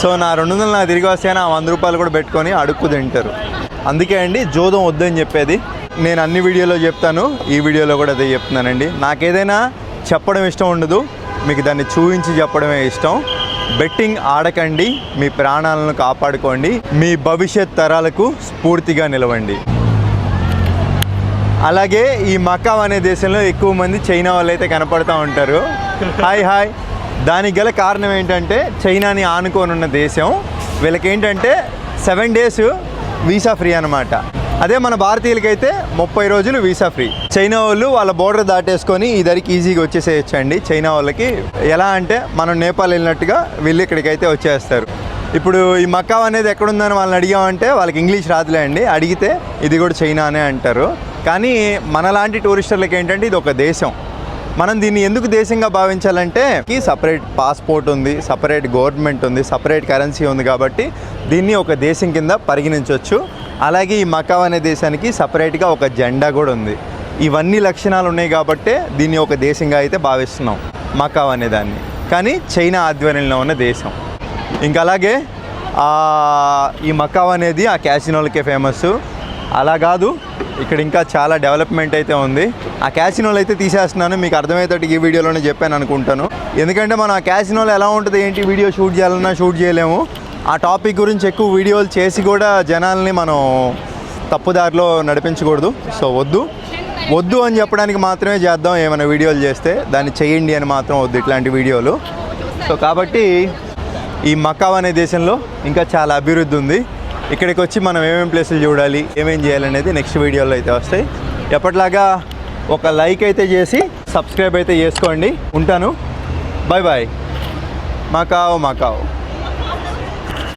So నా రెండు వందలు నాకు తిరిగి వస్తే ఆ వంద రూపాయలు కూడా పెట్టుకొని అడుక్కు తింటారు. అందుకే అండి జోదం వద్దని చెప్పేది. నేను అన్ని వీడియోలో చెప్తాను ఈ వీడియోలో కూడా అదే చెప్తున్నానండి. నాకేదైనా చెప్పడం ఇష్టం ఉండదు మీకు దాన్ని చూపించి చెప్పడమే ఇష్టం. బెట్టింగ్ ఆడకండి మీ ప్రాణాలను కాపాడుకోండి మీ భవిష్యత్ తరాలకు స్ఫూర్తిగా నిలవండి. అలాగే ఈ మకావ్ అనే దేశంలో ఎక్కువ మంది చైనా వాళ్ళు అయితే కనపడుతూ ఉంటారు. Hi hi. దానికి గల కారణం ఏంటంటే చైనాని ఆనుకొని ఉన్న దేశం. వీళ్ళకి ఏంటంటే సెవెన్ డేస్ వీసా ఫ్రీ అనమాట అదే మన భారతీయులకైతే ముప్పై రోజులు వీసా ఫ్రీ. చైనా వాళ్ళు వాళ్ళ బోర్డర్ దాటేసుకొని ఈ దరికి ఈజీగా వచ్చేసేయచ్చండి. చైనా వాళ్ళకి ఎలా అంటే మనం నేపాల్ వెళ్ళినట్టుగా వీళ్ళు ఇక్కడికైతే వచ్చేస్తారు. ఇప్పుడు ఈ మకావ్ అనేది ఎక్కడుందని వాళ్ళని అడిగామంటే వాళ్ళకి ఇంగ్లీష్ రాదులే అండి అడిగితే ఇది కూడా చైనా అనే అంటారు. కానీ మనలాంటి టూరిస్టర్లకి ఏంటంటే ఇది ఒక దేశం. మనం దీన్ని ఎందుకు దేశంగా భావించాలంటే ఈ సపరేట్ పాస్పోర్ట్ ఉంది సపరేట్ గవర్నమెంట్ ఉంది సపరేట్ కరెన్సీ ఉంది కాబట్టి దీన్ని ఒక దేశం కింద పరిగణించవచ్చు అలాగే ఈ మకావ్ అనే దేశానికి సపరేట్గా ఒక జెండా కూడా ఉంది. ఇవన్నీ లక్షణాలు ఉన్నాయి కాబట్టే దీన్ని ఒక దేశంగా అయితే భావిస్తున్నాం మకావ్ అనే దాన్ని. కానీ చైనా ఆధ్వర్యంలో ఉన్న దేశం. ఇంకా అలాగే ఈ మకావ్ అనేది ఆ క్యాసినోలకే ఫేమస్ అలా కాదు ఇక్కడ ఇంకా చాలా డెవలప్మెంట్ అయితే ఉంది. ఆ క్యాసినోలు అయితే తీసేస్తున్నాను మీకు అర్థమయ్యేటట్టు ఈ వీడియోలోనే చెప్పాను అనుకుంటాను. ఎందుకంటే మనం ఆ క్యాసినోలు ఎలా ఉంటుంది ఏంటి వీడియో షూట్ చేయాలన్నా షూట్ చేయలేము. ఆ టాపిక్ గురించి ఎక్కువ వీడియోలు చేసి కూడా జనాల్ని మనం తప్పుదారిలో నడిపించకూడదు. సో వద్దు. వద్దు అని చెప్పడానికి మాత్రమే చేద్దాం ఏమైనా వీడియోలు చేస్తే. దాన్ని చేయండి అని మాత్రం వద్దు ఇట్లాంటి వీడియోలు. సో కాబట్టి ఈ మకావ్ అనే దేశంలో ఇంకా చాలా అభివృద్ధి ఉంది. ఇక్కడికి వచ్చి మనం ఏమేమి ప్లేసులు చూడాలి ఏమేం చేయాలనేది నెక్స్ట్ వీడియోలో అయితే వస్తాయి. ఎప్పటిలాగా ఒక లైక్ అయితే చేసి సబ్స్క్రైబ్ అయితే చేసుకోండి. ఉంటాను. Bye bye Macau Macau.